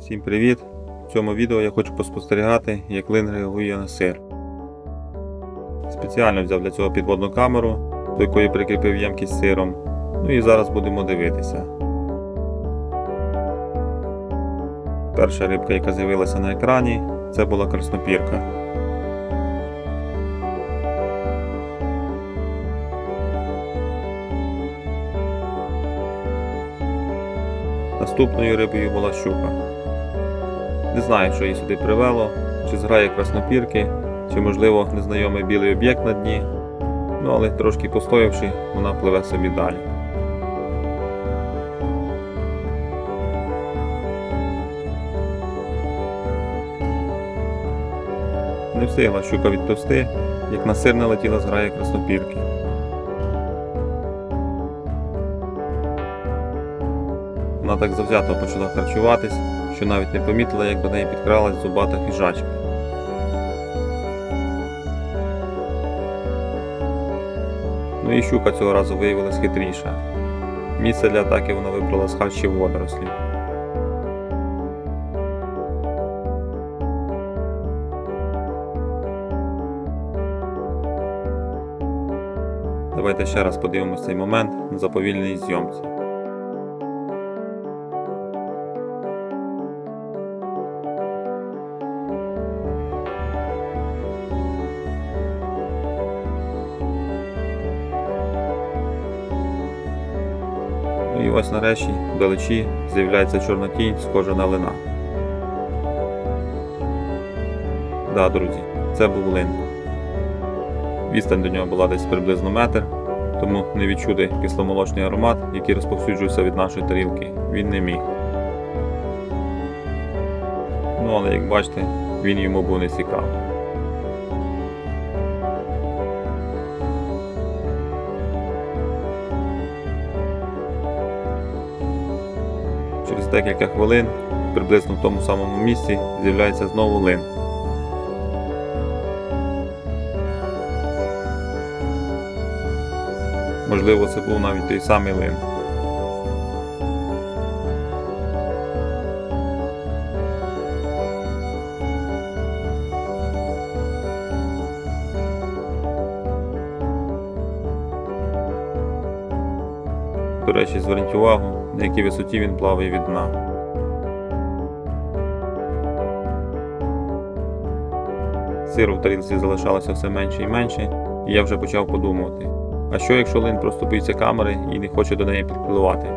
Всім привіт! В цьому відео я хочу поспостерігати, як лин реагує на сир. Спеціально взяв для цього підводну камеру, до якої прикріпив ємкість з сиром. Ну і зараз будемо дивитися. Перша рибка, яка з'явилася на екрані, це була краснопірка. Наступною рибою була щука. Не знаю, що її сюди привело, чи зграє краснопірки, чи, можливо, незнайомий білий об'єкт на дні. Ну, але трошки постоявши, вона пливе собі далі. Не встигла щука відповсти, як на сир налетіла зграя краснопірки. Вона так завзято почала харчуватись, що навіть не помітила, як до неї підкралась зубата хижачка. Ну і щука цього разу виявилась хитріша. Місце для атаки вона вибрала з хащів водорослів. Давайте ще раз подивимось цей момент на заповільненій зйомці. І ось нарешті вдалечі з'являється чорна тінь, схожа на лина. Да, друзі, це був лин. Відстань до нього була десь приблизно метр, тому не відчути кисломолочний аромат, який розповсюджується від нашої тарілки, він не міг. Ну але як бачите, він йому був не цікавий. Декілька хвилин, приблизно в тому самому місці, з'являється знову лин. Можливо, це був навіть той самий лин. До речі, зверніть увагу, на якій висоті він плаває від дна. Сиру в тарілці залишалося все менше і менше, і я вже почав подумувати. А що якщо лин просто боїться камери і не хоче до неї підпливати?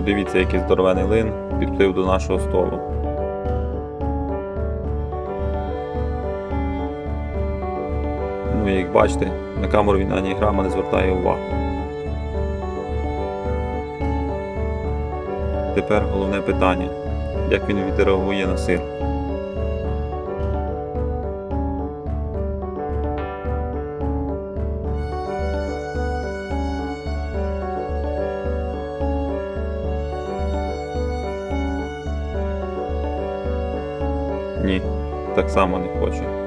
Подивіться, який здоровений лин підплив до нашого столу. Ну і як бачите, на камеру він ані грама не звертає увагу. Тепер головне питання, як він відреагує на сир. Ні, так само не хоче.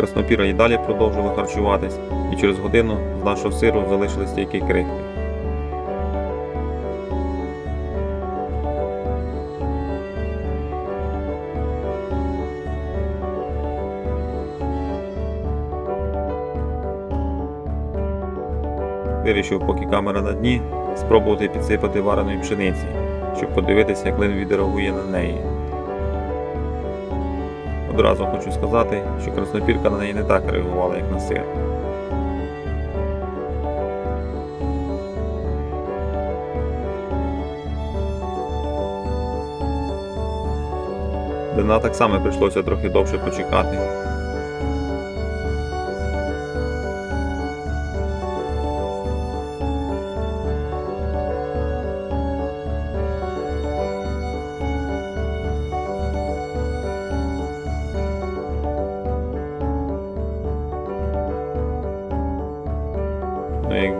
Краснопіра і далі продовжувала харчуватись, і через годину з нашого сиру залишились тільки крихти. Вирішив, поки камера на дні, спробувати підсипати вареної пшениці, щоб подивитися, як лин відреагує на неї. Одразу хочу сказати, що краснопірка на неї не так реагувала, як на сир. Дина так само прийшлося трохи довше почекати.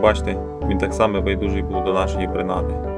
Бачите, він так само байдужий був до нашої принади.